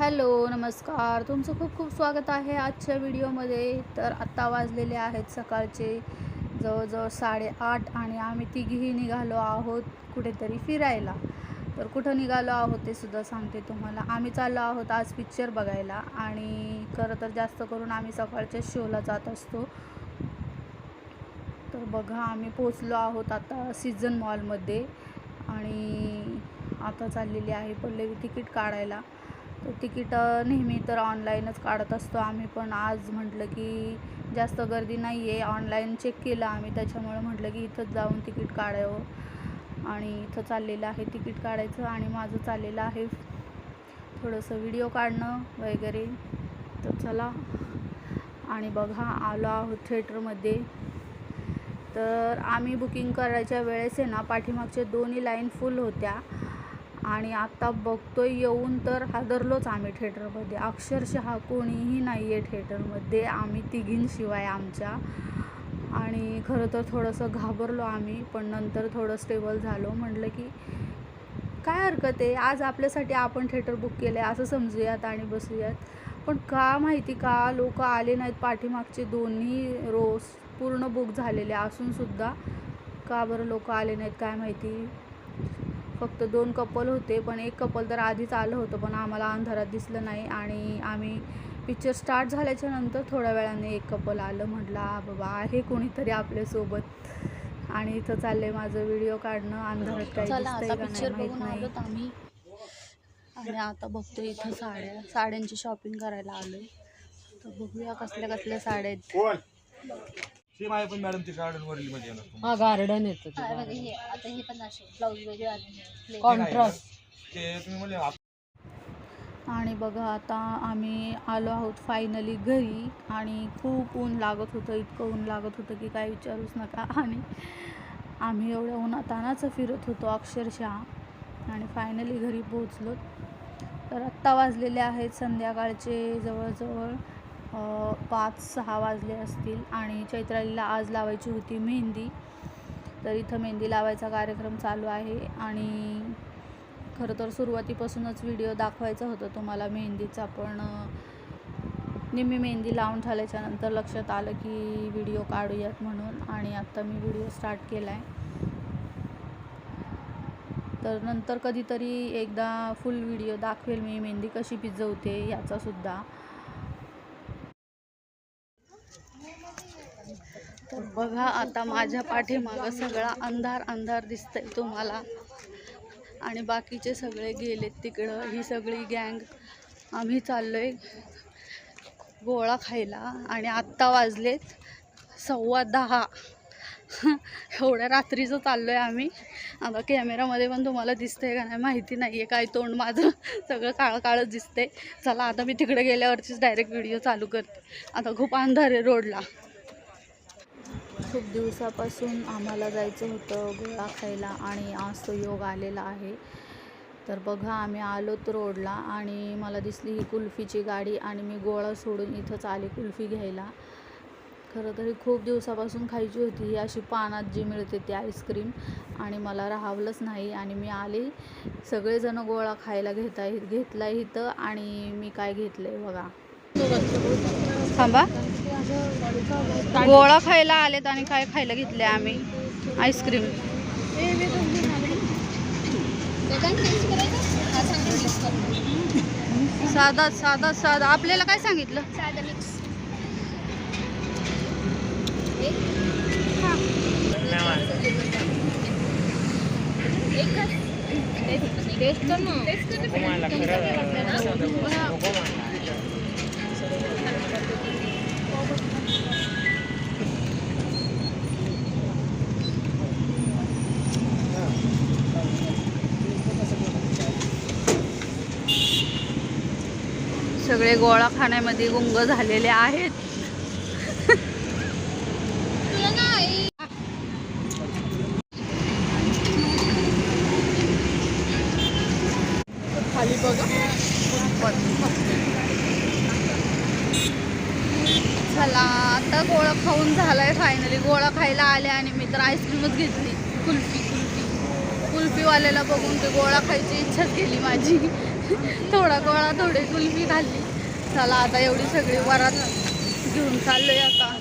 Hello नमस्कार. तुमचं खूप खूप स्वागत आहे आजच्या व्हिडिओमध्ये. तर आत्ता वाजलेले आहेत सकाळचे जवळजवळ साडेआठ आणि आम्ही तिघीही निघालो आहोत कुठेतरी फिरायला. तर कुठं निघालो आहोत ते सुद्धा सांगते तुम्हाला. आम्ही चाललो आहोत आज पिक्चर बघायला आणि खरं तर जास्त करून आम्ही सकाळच्या शोला जात असतो. तर बघा आम्ही पोचलो आहोत आता सीझन मॉलमध्ये आणि आता चाललेली आहे पल्लवी तिकीट काढायला. तर तिकीट नेहमी तर ऑनलाईनच काढत असतो. आम्ही पण आज म्हटलं की जास्त गर्दी नाही आहे ऑनलाईन चेक केलं आम्ही त्याच्यामुळं म्हटलं की इथंच जाऊन तिकीट काढावं. आणि इथं चाललेलं आहे तिकीट काढायचं आणि माझं चाललेलं आहे थोडंसं व्हिडिओ काढणं वगैरे. तर चला. आणि बघा आलो आहोत थिएटरमध्ये. तर आम्ही बुकिंग करायच्या वेळेस आहे ना पाठीमागच्या दोन्ही लाईन फुल होत्या. आणि आत्ता बघतोय येऊन तर हादरलोच आम्ही थिएटरमध्ये. अक्षरशः कोणीही नाही आहे थिएटरमध्ये. आम्ही तिघींशिवाय आमच्या. आणि खरं तर थोडंसं घाबरलो आम्ही पण नंतर थोडं स्टेबल झालो. म्हटलं की काय हरकत आहे? आज आपल्यासाठी आपण थिएटर बुक केलं आहे असं समजूयात आणि बसूयात. पण का माहिती का लोक आले नाहीत पाठीमागचे दोन्ही रोज पूर्ण बुक झालेले असूनसुद्धा का बरं लोक आले नाहीत काय माहिती? फक्त दोन कपल होते पण एक कपल तर आधीच आलं होतं पण आम्हाला अंधारात दिसलं नाही आणि आम्ही पिक्चर स्टार्ट झाल्याच्यानंतर थोड्या वेळाने एक कपल आलं म्हटलं बाबा आहे कोणीतरी आपल्यासोबत आणि इथं चाललंय माझं व्हिडिओ काढणं अंधारात काही चला दिसतंय आता का पिक्चर नाही बघून माहीत आलोत नाही. आम्ही. आणि आता बघतोय इथं साड्या साड्यांची शॉपिंग करायला आलोय. तर बघूया कसल्या कसल्या साड्या आहेत. सेम आहे पण मॅडम ते गार्डन वरील मध्ये येणार हा गार्डन येतं हे आता हे पण असे ब्लाऊज वगैरे आले कॉन्ट्रास्ट ते तुम्ही म्हणले आप- आणि बघा आता आम्ही आलो आहोत फायनली घरी आणि खूप ऊन लागत होतं इतकं ऊन लागत होतं की काय विचारूच नका. आणि आम्ही एवढ्या उन्हातानाचं फिरत होतो अक्षरशः. आणि फायनली घरी पोहोचलो. तर आत्ता वाजलेले आहेत संध्याकाळचे जवळजवळ पाच सहा वाजले असतील आणि चैत्रालीला आज लावायची होती मेहंदी. तर इथं मेहंदी लावायचा कार्यक्रम चालू आहे आणि खरं तर सुरुवातीपासूनच व्हिडिओ दाखवायचा होता तुम्हाला मेहंदीचा पण निम्मी मेहंदी लावून झाल्याच्यानंतर लक्षात आलं की व्हिडिओ काढूयात म्हणून आणि आत्ता मी व्हिडिओ स्टार्ट केला आहे तर नंतर कधीतरी एकदा फुल व्हिडिओ दाखवेल मी मेहंदी कशी भिजवते याचासुद्धा तर बघा आता माझ्या पाठीमागं सगळा अंधार अंधार दिसतंय तुम्हाला. आणि बाकीचे सगळे गेलेत तिकडं. ही सगळी गँग. आम्ही चाललोय गोळा खायला. आणि आत्ता वाजलेत सव्वा दहा. एवढ्या रात्रीचं चाललो आहे आम्ही. आता कॅमेरामध्ये पण तुम्हाला दिसतंय का नाही माहिती नाही आहे काय तोंड माझं. सगळं काळं काळंच दिसतंय. चला आता मी तिकडे गेल्यावरचीच डायरेक्ट व्हिडिओ चालू करते. आता खूप अंधार आहे रोडला. खूप दिवसापासून आम्हाला जायचं होतं गोळा खायला आणि आज तो योग आलेला आहे. तर बघा आम्ही आलो तर रोडला आणि मला दिसली ही कुल्फीची गाडी आणि मी गोळा सोडून इथंच आले कुल्फी घ्यायला. खरं तरी खूप दिवसापासून खायची होती ही अशी पानात जी मिळते ती आईस्क्रीम आणि मला राहावलंच नाही आणि मी आले. सगळेजण गोळा खायला घेत आहे घेतला इथं आणि मी काय घेतलं आहे बघा. थांबा. गोळा खायला आलेत आणि काय खायला घेतले आम्ही? आईस्क्रीम. साधा साधा साधा. आपल्याला काय सांगितलं? सगळे गोळा खाण्यामध्ये गुंग झालेले आहेत. खाली बघा. चला आता गोळा खाऊन झालाय फायनली गोळा खायला आले आणि मी तर आईस्क्रीमच घेतली. कुल्फी कुल्फी. कुल्फीवाल्याला बघून ते गोळा खायची इच्छाच गेली माझी. थोडा गोळा थोडी कुल्फी खाल्ली. चला आता एवढी सगळी वरात घेऊन चाललोय आता.